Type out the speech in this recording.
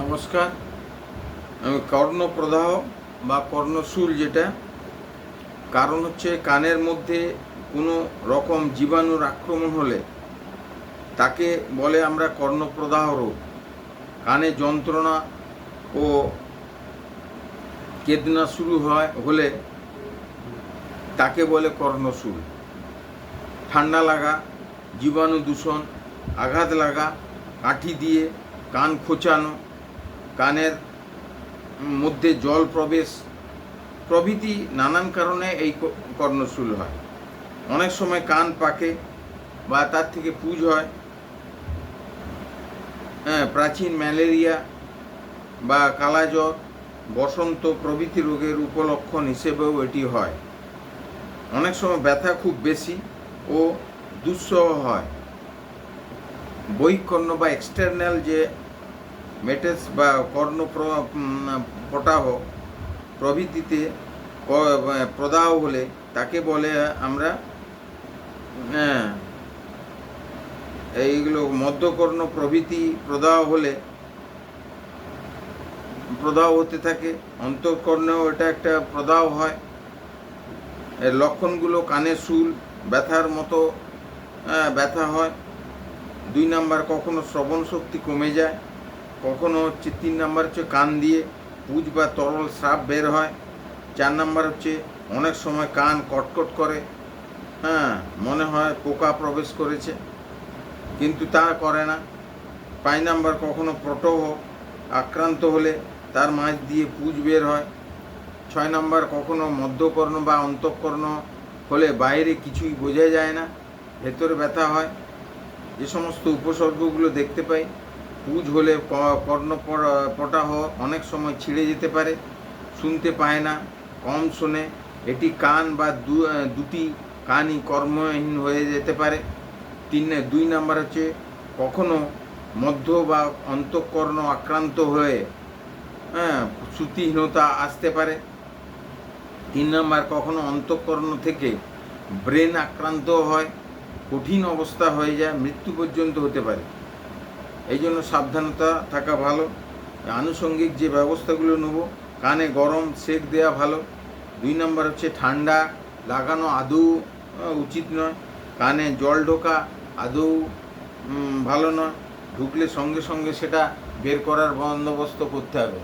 নমস্কার। আমি কর্ণপ্রদাহ বা কর্ণশূল যেটা। কারণ হচ্ছে কানের মধ্যে কোনো রকম জীবাণুর আক্রমণ হলে তাকে বলে আমরা কর্ণপ্রদাহ রোগ। কানে যন্ত্রণা ও কেদনা শুরু হয় হলে তাকে বলে কর্ণশূল ঠান্ডা লাগা, জীবাণু দূষণ, আঘাত লাগা, কাঠি দিয়ে কান খোঁচানো কানের মধ্যে জল প্রবেশ, প্রভৃতি নানান কারণে এই কর্ণশূল হয়। অনেক সময় কান পাকে বা তার থেকে পুজ হয়। হ্যাঁ প্রাচীন ম্যালেরিয়া বা কালাজ্বর, বসন্ত প্রভৃতি রোগের উপলক্ষণ হিসেবেও এটি হয়। অনেক সময় ব্যথা খুব বেশি ও দুঃসহ হয়। বহিকর্ণ বা এক্সটার্নাল যে মেটেস বা কর্ণ প্র- উম, পটাহ প্রভৃতিতে প্রদাহ হলে তাকে বলে আমরা এইগুলো মধ্যকর্ণ প্রভৃতি প্রদাহ হলে প্রদাহ হতে থাকে। অন্তঃকর্ণেও এটা একটা প্রদাহ হয়। এর লক্ষণগুলো কানে শুল ব্যথার মতো ব্যথা হয়। দুই নাম্বার কখনো শ্রবণ শক্তি কমে যায়। কখনো হচ্ছে তিন নাম্বার হচ্ছে কান দিয়ে পুজ বা তরল স্রাব বের হয়। চার নাম্বার হচ্ছে অনেক সময় কান কটকট করে। হ্যাঁ মনে হয় পোকা প্রবেশ করেছে। কিন্তু তা করে না। পাঁচ নাম্বার কখনো প্রটহ আক্রান্ত হলে তার মাঝ দিয়ে পুজ বের হয়। ছয় নাম্বার কখনো মধ্যকর্ণ বা অন্তঃকর্ণ হলে বাইরে কিছুই বোঝা যায় না, ভেতরে ব্যথা হয়। যে সমস্ত উপসর্গগুলো দেখতে পাই। পুজ হলে কর্ণ পটাহ অনেক সময় ছিঁড়ে যেতে পারে, শুনতে পায় না, কম শোনে, এটি কান বা দুটি কানই কর্মহীন হয়ে যেতে পারে। তিন, দুই নাম্বার হচ্ছে কখনো মধ্য বা অন্তঃকর্ণ আক্রান্ত হয়ে হ্যাঁ শ্রুতিহীনতা আসতে পারে। তিন নাম্বার কখনো অন্তঃকর্ণ থেকে ব্রেন আক্রান্ত হয়, কঠিন অবস্থা হয়ে যায়, মৃত্যু পর্যন্ত হতে পারে। এই জন্য সাবধানতা থাকা ভালো। আনুষঙ্গিক যে ব্যবস্থাগুলো নেব, কানে গরম সেক দেওয়া ভালো। দুই নম্বর হচ্ছে ঠান্ডা, লাগানো আদৌ উচিত নয়। কানে জল ঢোকা আদৌ ভালো নয়। ঢুকলে সঙ্গে সঙ্গে সেটা বের করার বন্দোবস্ত করতে হবে।